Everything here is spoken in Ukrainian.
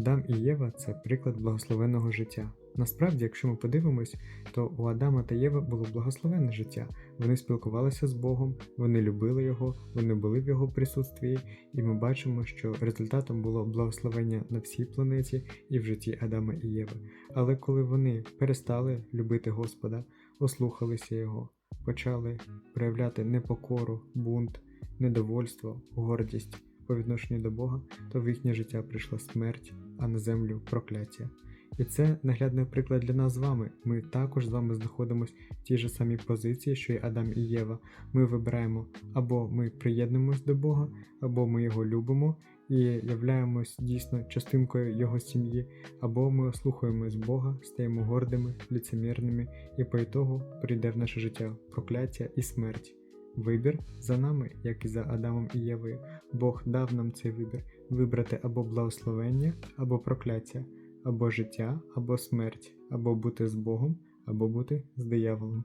Адам і Єва це приклад благословенного життя. Насправді, якщо ми подивимось, то у Адама та Єви було благословенне життя. Вони спілкувалися з Богом, вони любили його, вони були в його присутстві, і ми бачимо, що результатом було благословення на всій планеті і в житті Адама і Єви. Але коли вони перестали любити Господа, ослухалися його, почали проявляти непокору, бунт, недовольство, гордість по відношенню до Бога, то в їхнє життя прийшла смерть, а на землю прокляття. І це наглядний приклад для нас з вами. Ми також з вами знаходимося в тій же самій позиції, що й Адам і Єва. Ми вибираємо або ми приєднуємось до Бога, або ми його любимо і являємось дійсно частинкою його сім'ї, або ми ослухаємось Бога, стаємо гордими, ліцемірними, і по ітогу прийде в наше життя прокляття і смерть. Вибір за нами, як і за Адамом і Євою. Бог дав нам цей вибір вибрати або благословення, або прокляття, або життя, або смерть, або бути з Богом, або бути з дияволом.